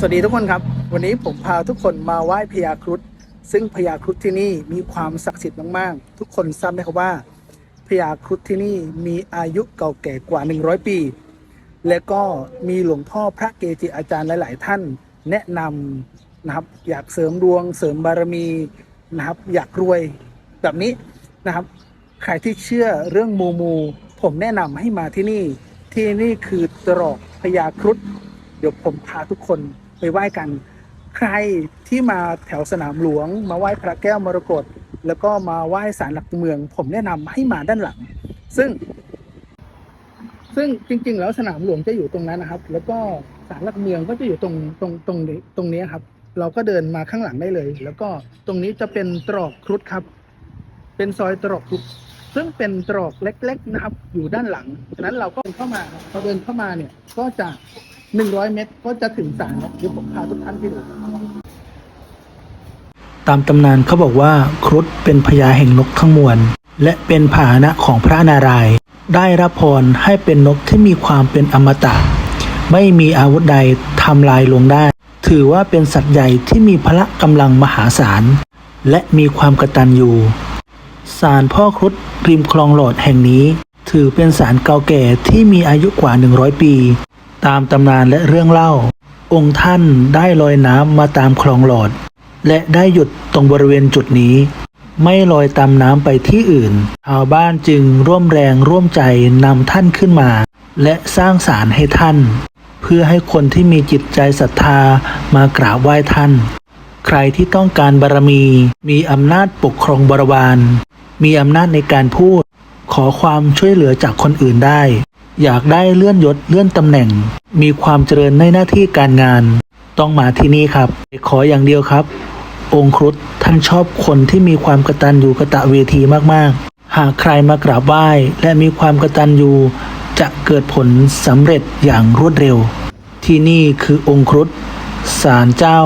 สวัสดีทุกคนครับ วันนี้ผมพาทุกคนมาไหว้พญาครุฑซึ่งพญาครุฑที่นี่มีความศักดิ์สิทธิ์มากๆ ทุกคนทราบไหมครับว่าพญาครุฑที่นี่มีอายุเก่าแก่กว่า 100 ปี และก็มีหลวงพ่อพระเกจิอาจารย์หลาย ๆ ท่าน แนะนำนะครับอยากเสริมดวงเสริมบารมีนะครับอยากรวยแบบนี้นะครับ ใครที่เชื่อเรื่องมูมู ผมแนะนำให้มาที่นี่ที่นี่คือตรอกพญาครุฑเดี๋ยวผมพาทุกคน ไปไหว้กัน ใครที่มาแถวสนามหลวง มาไหว้พระแก้วมรกตแล้วก็มาไหว้ศาลหลักเมือง ผมแนะนำให้มาด้านหลัง ซึ่ง ซึ่งจริง ๆ แล้วสนามหลวงจะอยู่ตรงนั้นนะครับ แล้วก็ศาลหลักเมืองก็จะอยู่ตรงตรงตรงนี้ตรงนี้ครับ เราก็เดินมาข้างหลังได้เลย แล้วก็ตรงนี้จะเป็นตรอกครุฑครับ เป็นซอยตรอกครุฑซึ่งเป็นตรอกเล็ก ๆ นะครับ อยู่ด้านหลังฉะนั้นเราก็เดินเข้ามาครับพอเดินเข้ามาเนี่ยก็จะ หนึ่งร้อยเมตรก็จะถึงศาลครับเดี๋ยวผมพาทุกท่านไปดูตามตำนานเขาบอกว่าครุฑเป็นพญาแห่งนกทั้งมวลและเป็นพาหนะของพระนารายณ์ได้รับพรให้เป็นนกที่มีความเป็นอมตะ ไม่มีอาวุธใดทำลายลงได้ ถือว่าเป็นสัตว์ใหญ่ที่มีพละกำลังมหาศาล และมีความกระตัญญูศาลพ่อครุฑริมคลองหลอดแห่งนี้ ถือเป็นศาลเก่าแก่ที่มีอายุกว่า 100 ปี ตามตำนานและเรื่องเล่า องค์ท่านได้ลอยน้ำมาตามคลองหลอด และได้หยุดตรงบริเวณจุดนี้ ไม่ลอยตามน้ำไปที่อื่นชาวบ้านจึงร่วมแรงร่วมใจนำท่านขึ้นมา และสร้างศาลให้ท่าน เพื่อให้คนที่มีจิตใจศรัทธามากราบไหว้ท่าน ใครที่ต้องการบารมี มีอำนาจปกครองบริวารมีอำนาจในการพูด ขอความช่วยเหลือจากคนอื่นได้ อยากได้เลื่อนยศเลื่อนตำแหน่ง มีความเจริญในหน้าที่การงาน ต้องมาที่นี่ครับ ขออย่างเดียวครับ องครุฑท่านชอบคนที่มีความกตัญญูกะตะเวทีมากๆ หากใครมากราบไหว้และมีความกตัญญูจะเกิดผลสำเร็จอย่างรวดเร็ว ที่นี่คือองค์ครุฑศาลเจ้า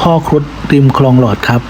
พ่อครุฑริมคลองหลอดครับ